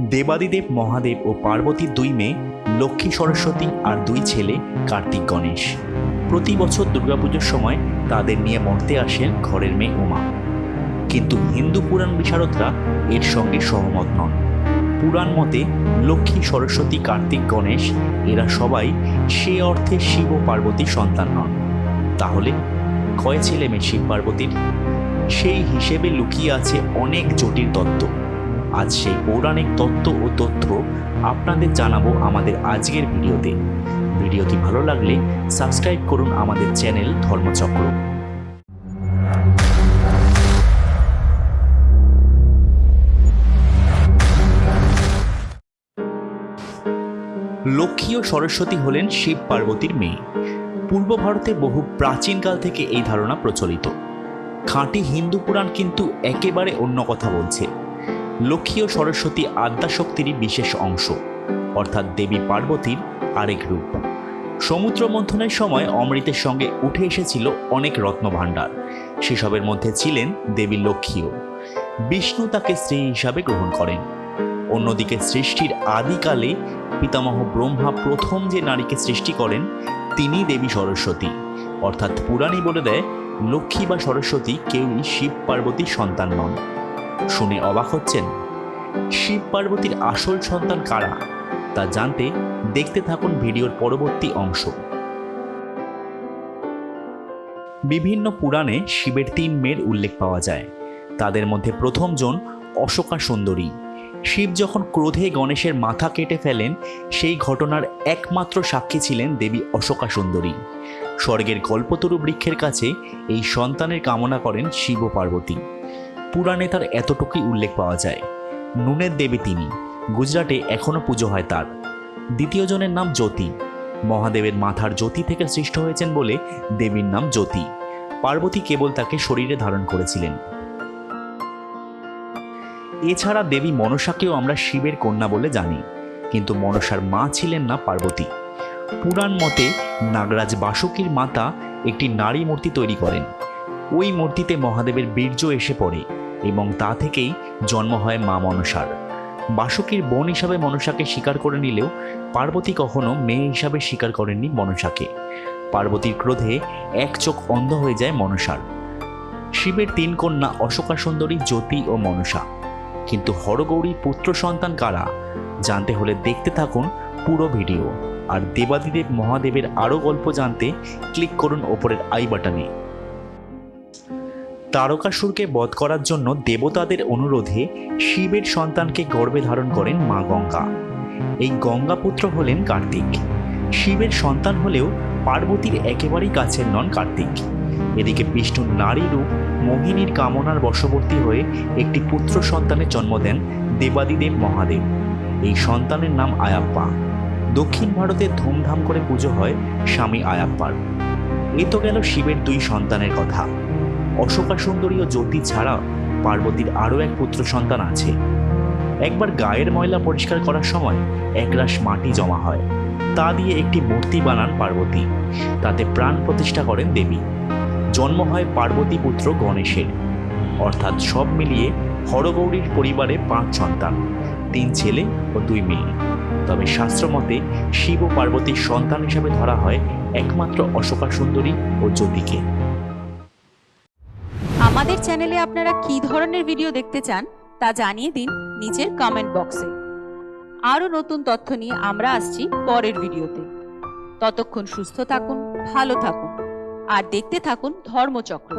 দেবাদিদেব, মহাদেব ও পার্বতীর দুই মেয়ে, লক্ষ্মী সরস্বতী আর দুই ছেলে, কার্তিক গণেশ। প্রতি বছর দুর্গাপুজোর সময় তাদের নিয়ে মরতে আসেন ঘরের মেয়ে উমা। কিন্তু হিন্দু পুরাণ বিশারদরা এর সঙ্গে সহমত নন। পুরাণ মতে লক্ষ্মী সরস্বতী, কার্তিক গণেশ এরা সবাই সে অর্থে শিব ও পার্বতীর সন্তান নন। তাহলে কয় ছেলে মেয়ে শিব, পার্বতীর? সেই হিসেবে লুকিয়ে আছে অনেক জটিল তত্ত্ব। আজ সেই পৌরাণিক তত্ত্ব ও তথ্য আপনাদের জানাব আমাদের আজকের ভিডিওতে। ভিডিওটি ভালো লাগলে সাবস্ক্রাইব করুন আমাদের চ্যানেল ধর্মচক্র। লক্ষ্মী ও সরস্বতী হলেন শিব পার্বতীর মেয়ে। পূর্ব ভারতে বহু প্রাচীনকাল থেকে এই ধারণা প্রচলিত। খাঁটি হিন্দু পুরাণ কিন্তু একেবারে অন্য কথা বলছে। লক্ষ্মী ও সরস্বতী আদ্যাশক্তিরই বিশেষ অংশ। অর্থাৎ দেবী পার্বতীর আরেক রূপ। সমুদ্র মন্থনের সময় অমৃতের সঙ্গে উঠে এসেছিল অনেক রত্নভাণ্ডার। সেসবের মধ্যে ছিলেন দেবী লক্ষ্মীও। বিষ্ণু তাকে স্ত্রী হিসাবে গ্রহণ করেন। অন্যদিকে সৃষ্টির আদিকালে পিতামহ ব্রহ্মা প্রথম যে নারীকে সৃষ্টি করেন, তিনি দেবী সরস্বতী। অর্থাৎ পুরাণই বলে দেয়, লক্ষ্মী বা সরস্বতী কেউই শিব পার্বতীর সন্তান নন। শুনে অবাক হচ্ছেন। শিব পার্বতীর আসল সন্তান কারা, তা জানতে দেখতে থাকুন ভিডিওর পরবর্তী অংশ। বিভিন্ন পুরাণে শিবের তিন মেয়ের উল্লেখ পাওয়া যায়। তাদের মধ্যে প্রথমজন অশোকা সুন্দরী শিব যখন ক্রোধে গণেশের মাথা কেটে ফেলেন, সেই ঘটনার একমাত্র সাক্ষী ছিলেন দেবী অশোকা সুন্দরী স্বর্গের কল্পতরু বৃক্ষের কাছে এই সন্তানের কামনা করেন শিব পার্বতী। পুরাণে তার এতটুকুই উল্লেখ পাওয়া যায়। নুনের দেবী তিনি। গুজরাটে এখনও পুজো হয় তার। দ্বিতীয় জনের নাম জ্যোতি। মহাদেবের মাথার জ্যোতি থেকে সৃষ্ট হয়েছেন বলে দেবীর নাম জ্যোতি। পার্বতী কেবল তাকে শরীরে ধারণ করেছিলেন। এছাড়া দেবী মনসাকেও আমরা শিবের কন্যা বলে জানি। কিন্তু মনসার মা ছিলেন না পার্বতী। পুরাণ মতে নাগরাজ বাসুকীর মাতা একটি নারী মূর্তি তৈরি করেন। ওই মূর্তিতে মহাদেবের বীর্য এসে পড়ে। এবং তা থেকেই জন্ম হয় মা মনসার। বাসুকীর বোন হিসাবে মনসাকে স্বীকার করে নিলেও পার্বতী কখনো মেয়ে হিসাবে স্বীকার করেননি মনসাকে। পার্বতীর ক্রোধে এক চোখ অন্ধ হয়ে যায় মনসার। শিবের তিন কন্যা অশোকা সুন্দরী জ্যোতি ও মনসা। কিন্তু হরগৌরীর পুত্র সন্তান কারা? জানতে হলে দেখতে থাকুন পুরো ভিডিও। আর দেবাদিদেব মহাদেবের আরও গল্প জানতে ক্লিক করুন ওপরের আই বাটনে। তারকাসুরকে বধ করার জন্য দেবতাদের অনুরোধে শিবের সন্তানকে গর্ভে ধারণ করেন মা গঙ্গা। এই গঙ্গাপুত্র হলেন কার্তিক। শিবের সন্তান হলেও পার্বতীর একেবারেই কাছের নন কার্তিক। এদিকে বিষ্ণুর নারী রূপ মোহিনীর কামনার বশবর্তী হয়ে একটি পুত্র সন্তানের জন্ম দেন দেবাদিদেব মহাদেব। এই সন্তানের নাম আয়াপ্পা। দক্ষিণ ভারতে ধুমধাম করে পুজো হয় স্বামী আয়াপ্পার। এ তো গেল শিবের দুই সন্তানের কথা। অশোকা সুন্দরী ও জ্যোতি ছাড়া পার্বতীর আরও এক পুত্র সন্তান আছে। একবার গায়ের ময়লা পরিষ্কার করার সময় একরাশ মাটি জমা হয়। তা দিয়ে একটি মূর্তি বানান পার্বতী। তাতে প্রাণ প্রতিষ্ঠা করেন দেবী। জন্ম হয় পার্বতী পুত্র গণেশের। অর্থাৎ সব মিলিয়ে হরগৌরীর পরিবারে পাঁচ সন্তান, তিন ছেলে ও দুই মেয়ে। তবে শাস্ত্রমতে শিব ও পার্বতীর সন্তান হিসেবে ধরা হয় একমাত্র অশোকা সুন্দরী ও জ্যোতিকে। আমাদের চ্যানেলে আপনারা কি ধরনের ভিডিও দেখতে চান, তা জানিয়ে দিন নিচের কমেন্ট বক্সে আরও নতুন তথ্য নিয়ে আমরা আসছি পরের ভিডিওতে। ততক্ষণ সুস্থ থাকুন, ভালো থাকুন। আর দেখতে থাকুন ধর্মচক্র।